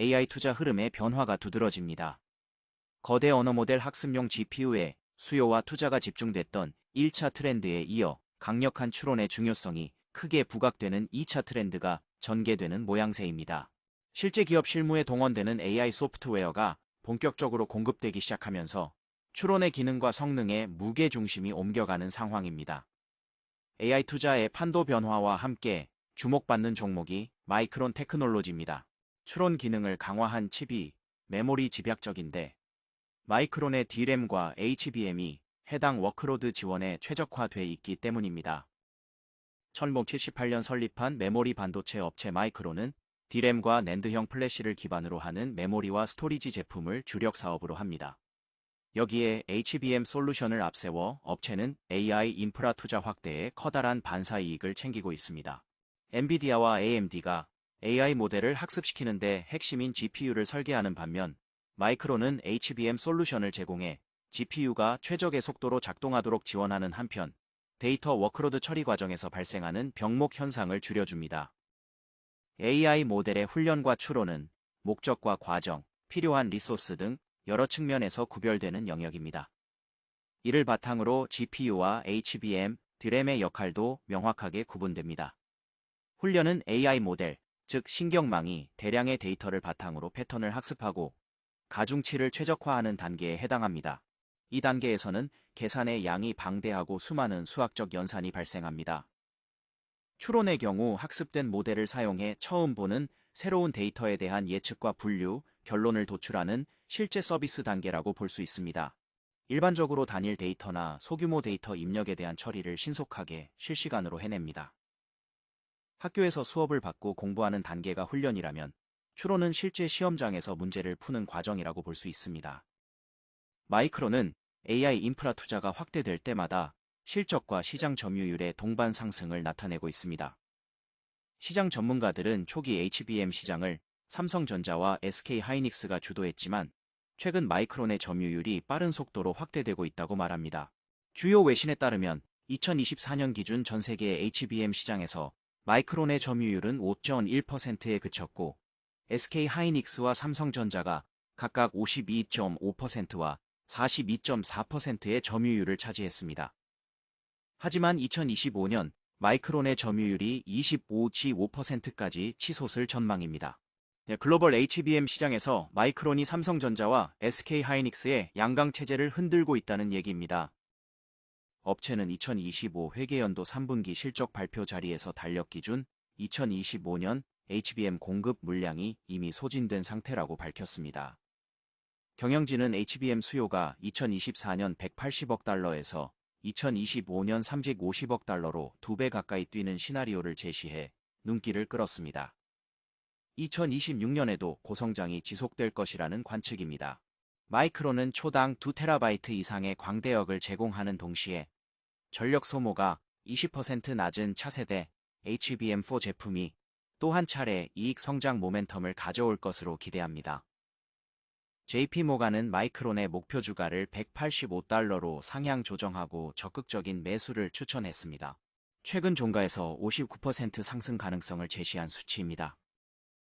AI 투자 흐름의 변화가 두드러집니다. 거대 언어 모델 학습용 GPU에 수요와 투자가 집중됐던 1차 트렌드에 이어 강력한 추론의 중요성이 크게 부각되는 2차 트렌드가 전개되는 모양새입니다. 실제 기업 실무에 동원되는 AI 소프트웨어가 본격적으로 공급되기 시작하면서 추론의 기능과 성능에 무게 중심이 옮겨가는 상황입니다. AI 투자의 판도 변화와 함께 주목받는 종목이 마이크론 테크놀로지입니다. 추론 기능을 강화한 칩이 메모리 집약적인데 마이크론의 D램과 HBM이 해당 워크로드 지원에 최적화돼 있기 때문입니다. 1978년 설립한 메모리 반도체 업체 마이크론은 D램과 낸드형 플래시를 기반으로 하는 메모리와 스토리지 제품을 주력 사업으로 합니다. 여기에 HBM 솔루션을 앞세워 업체는 AI 인프라 투자 확대에 커다란 반사 이익을 챙기고 있습니다. 엔비디아와 AMD가 AI 모델을 학습시키는데 핵심인 GPU를 설계하는 반면 마이크론은 HBM 솔루션을 제공해 GPU가 최적의 속도로 작동하도록 지원하는 한편 데이터 워크로드 처리 과정에서 발생하는 병목 현상을 줄여줍니다. AI 모델의 훈련과 추론은 목적과 과정, 필요한 리소스 등 여러 측면에서 구별되는 영역입니다. 이를 바탕으로 GPU와 HBM, 드램의 역할도 명확하게 구분됩니다. 훈련은 AI 모델, 즉 신경망이 대량의 데이터를 바탕으로 패턴을 학습하고 가중치를 최적화하는 단계에 해당합니다. 이 단계에서는 계산의 양이 방대하고 수많은 수학적 연산이 발생합니다. 추론의 경우 학습된 모델을 사용해 처음 보는 새로운 데이터에 대한 예측과 분류, 결론을 도출하는 실제 서비스 단계라고 볼 수 있습니다. 일반적으로 단일 데이터나 소규모 데이터 입력에 대한 처리를 신속하게 실시간으로 해냅니다. 학교에서 수업을 받고 공부하는 단계가 훈련이라면 추론은 실제 시험장에서 문제를 푸는 과정이라고 볼 수 있습니다. 마이크로는 AI 인프라 투자가 확대될 때마다 실적과 시장 점유율의 동반 상승을 나타내고 있습니다. 시장 전문가들은 초기 HBM 시장을 삼성전자와 SK 하이닉스가 주도했지만 최근 마이크론의 점유율이 빠른 속도로 확대되고 있다고 말합니다. 주요 외신에 따르면 2024년 기준 전 세계 HBM 시장에서 마이크론의 점유율은 5.1%에 그쳤고 SK하이닉스와 삼성전자가 각각 52.5%와 42.4%의 점유율을 차지했습니다. 하지만 2025년 마이크론의 점유율이 25.5%까지 치솟을 전망입니다. 네, 글로벌 HBM 시장에서 마이크론이 삼성전자와 SK하이닉스의 양강 체제를 흔들고 있다는 얘기입니다. 업체는 2025 회계연도 3분기 실적 발표 자리에서 달력 기준 2025년 HBM 공급 물량이 이미 소진된 상태라고 밝혔습니다. 경영진은 HBM 수요가 2024년 180억 달러에서 2025년 350억 달러로 두배 가까이 뛰는 시나리오를 제시해 눈길을 끌었습니다. 2026년에도 고성장이 지속될 것이라는 관측입니다. 마이크로는 초당 2테라바이트 이상의 광대역을 제공하는 동시에 전력 소모가 20% 낮은 차세대 HBM4 제품이 또 한 차례 이익 성장 모멘텀을 가져올 것으로 기대합니다. JP모가는 마이크론의 목표 주가를 185달러로 상향 조정하고 적극적인 매수를 추천했습니다. 최근 종가에서 59% 상승 가능성을 제시한 수치입니다.